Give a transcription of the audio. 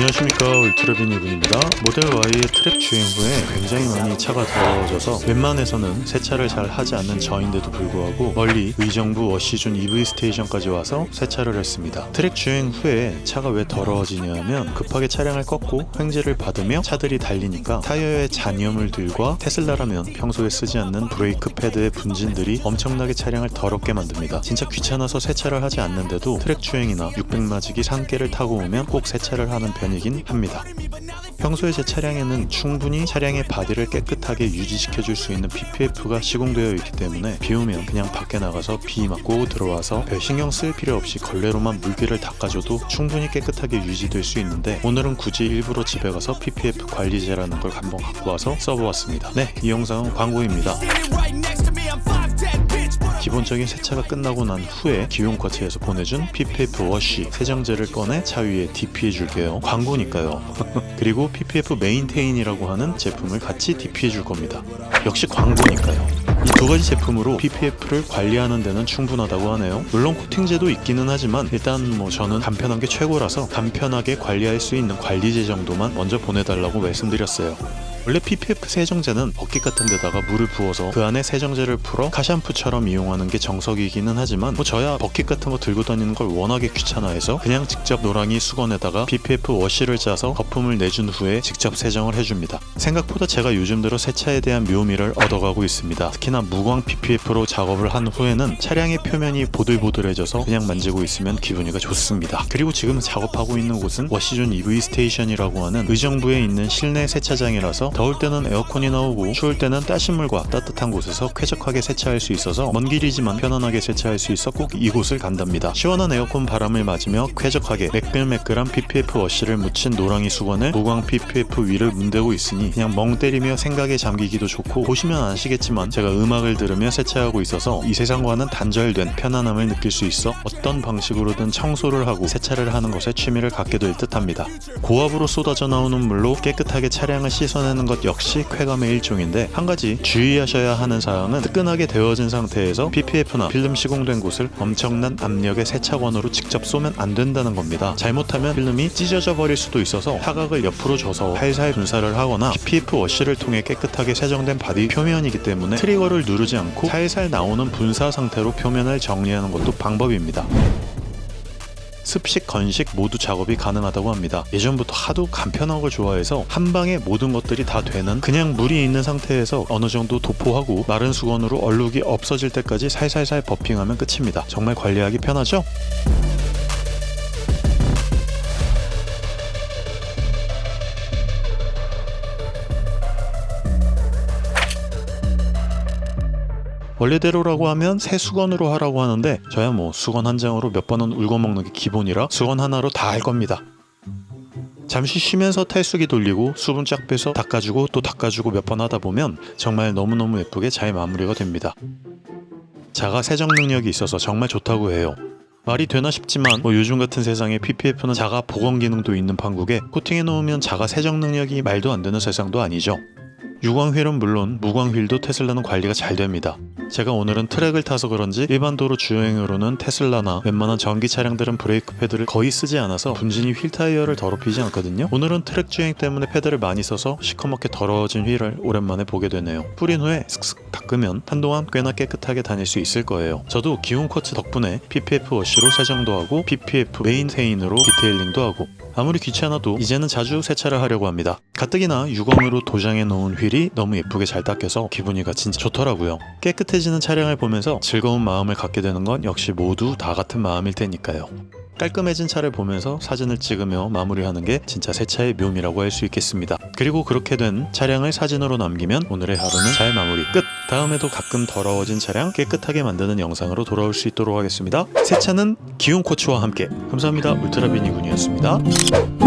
안녕하십니까 울트라빈 이분입니다. 모델 Y의 트랙 주행 후에 굉장히 많이 차가 더러워져서 웬만해서는 세차를 잘 하지 않는 저인데도 불구하고 멀리 의정부 워시존 EV 스테이션까지 와서 세차를 했습니다. 트랙 주행 후에 차가 왜 더러워지냐 하면 급하게 차량을 꺾고 횡재를 받으며 차들이 달리니까 타이어의 잔여물들과 테슬라라면 평소에 쓰지 않는 브레이크 패드의 분진들이 엄청나게 차량을 더럽게 만듭니다. 진짜 귀찮아서 세차를 하지 않는데도 트랙 주행이나 600마지기 산길을 타고 오면 꼭 세차를 하는 편 이긴 합니다. 평소에 제 차량에는 충분히 차량의 바디를 깨끗하게 유지시켜줄 수 있는 PPF가 시공되어 있기 때문에 비 오면 그냥 밖에 나가서 비 맞고 들어와서 별 신경 쓸 필요 없이 걸레로만 물기를 닦아줘도 충분히 깨끗하게 유지될 수 있는데 오늘은 굳이 일부러 집에 가서 PPF 관리제라는 걸 한번 갖고 와서 써보았습니다. 네, 이 영상은 광고입니다. 기본적인 세차가 끝나고 난 후에 기용 거치에서 보내준 PPF 워시 세정제를 꺼내 차 위에 DP해 줄게요. 광고니까요. 그리고 PPF 메인테인이라고 하는 제품을 같이 DP해 줄 겁니다. 역시 광고니까요. 이 두 가지 제품으로 PPF를 관리하는 데는 충분하다고 하네요. 물론 코팅제도 있기는 하지만 일단 뭐 저는 간편한 게 최고라서 간편하게 관리할 수 있는 관리제 정도만 먼저 보내달라고 말씀드렸어요. 원래 PPF 세정제는 버킷 같은 데다가 물을 부어서 그 안에 세정제를 풀어 카샴푸처럼 이용하는 게 정석이기는 하지만 뭐 저야 버킷 같은 거 들고 다니는 걸 워낙에 귀찮아해서 그냥 직접 노랑이 수건에다가 PPF 워시를 짜서 거품을 내준 후에 직접 세정을 해줍니다. 생각보다 제가 요즘 들어 세차에 대한 묘미를 얻어가고 있습니다. 특히나 무광 PPF로 작업을 한 후에는 차량의 표면이 보들보들해져서 그냥 만지고 있으면 기분이가 좋습니다. 그리고 지금 작업하고 있는 곳은 워시존 EV 스테이션이라고 하는 의정부에 있는 실내 세차장이라서 더울 때는 에어컨이 나오고 추울 때는 따신 물과 따뜻한 곳에서 쾌적하게 세차할 수 있어서 먼 길이지만 편안하게 세차할 수 있어 꼭 이곳을 간답니다. 시원한 에어컨 바람을 맞으며 쾌적하게 매끌매끌한 PPF 워시를 묻힌 노랑이 수건을 무광 PPF 위를 문대고 있으니 그냥 멍 때리며 생각에 잠기기도 좋고 보시면 아시겠지만 제가 음악을 들으며 세차하고 있어서 이 세상과는 단절된 편안함을 느낄 수 있어 어떤 방식으로든 청소를 하고 세차를 하는 것에 취미를 갖게 될 듯합니다. 고압으로 쏟아져 나오는 물로 깨끗하게 차량을 씻어내는 것 역시 쾌감의 일종인데 한 가지 주의하셔야 하는 사항은 뜨끈하게 데워진 상태에서 PPF나 필름 시공된 곳을 엄청난 압력의 세차건으로 직접 쏘면 안 된다는 겁니다. 잘못하면 필름이 찢어져 버릴 수도 있어서 타각을 옆으로 줘서 살살 분사를 하거나 PPF 워시를 통해 깨끗하게 세정된 바디 표면이기 때문에 트리거를 누르지 않고 살살 나오는 분사 상태로 표면을 정리하는 것도 방법입니다. 습식, 건식 모두 작업이 가능하다고 합니다. 예전부터 하도 간편한 걸 좋아해서 한 방에 모든 것들이 다 되는 그냥 물이 있는 상태에서 어느 정도 도포하고 마른 수건으로 얼룩이 없어질 때까지 살살살 버핑하면 끝입니다. 정말 관리하기 편하죠? 원래대로라고 하면 새 수건으로 하라고 하는데 저야 뭐 수건 한 장으로 몇 번은 울고 먹는 게 기본이라 수건 하나로 다 할 겁니다. 잠시 쉬면서 탈수기 돌리고 수분 쫙 빼서 닦아주고 또 닦아주고 몇 번 하다 보면 정말 너무너무 예쁘게 잘 마무리가 됩니다. 자가 세정 능력이 있어서 정말 좋다고 해요. 말이 되나 싶지만 뭐 요즘 같은 세상에 PPF는 자가 보건 기능도 있는 판국에 코팅해 놓으면 자가 세정 능력이 말도 안 되는 세상도 아니죠. 유광 휠은 물론 무광 휠도 테슬라는 관리가 잘 됩니다. 제가 오늘은 트랙을 타서 그런지 일반 도로 주행으로는 테슬라나 웬만한 전기 차량들은 브레이크 패드를 거의 쓰지 않아서 분진이 휠 타이어를 더럽히지 않거든요. 오늘은 트랙 주행 때문에 패드를 많이 써서 시커멓게 더러워진 휠을 오랜만에 보게 되네요. 뿌린 후에 슥슥 닦으면 한동안 꽤나 깨끗하게 다닐 수 있을 거예요. 저도 기온 쿼츠 덕분에 PPF 워시로 세정도 하고 PPF 메인테인으로 디테일링도 하고 아무리 귀찮아도 이제는 자주 세차를 하려고 합니다. 가뜩이나 유광으로 도장해 놓은 휠이 너무 예쁘게 잘 닦여서 기분이가 진짜 좋더라고요. 깨끗해지는 차량을 보면서 즐거운 마음을 갖게 되는 건 역시 모두 다 같은 마음일 테니까요. 깔끔해진 차를 보면서 사진을 찍으며 마무리하는 게 진짜 세차의 묘미라고 할 수 있겠습니다. 그리고 그렇게 된 차량을 사진으로 남기면 오늘의 하루는 잘 마무리 끝! 다음에도 가끔 더러워진 차량 깨끗하게 만드는 영상으로 돌아올 수 있도록 하겠습니다. 세차는 기온 코치와 함께 감사합니다. 울트라비니군이었습니다.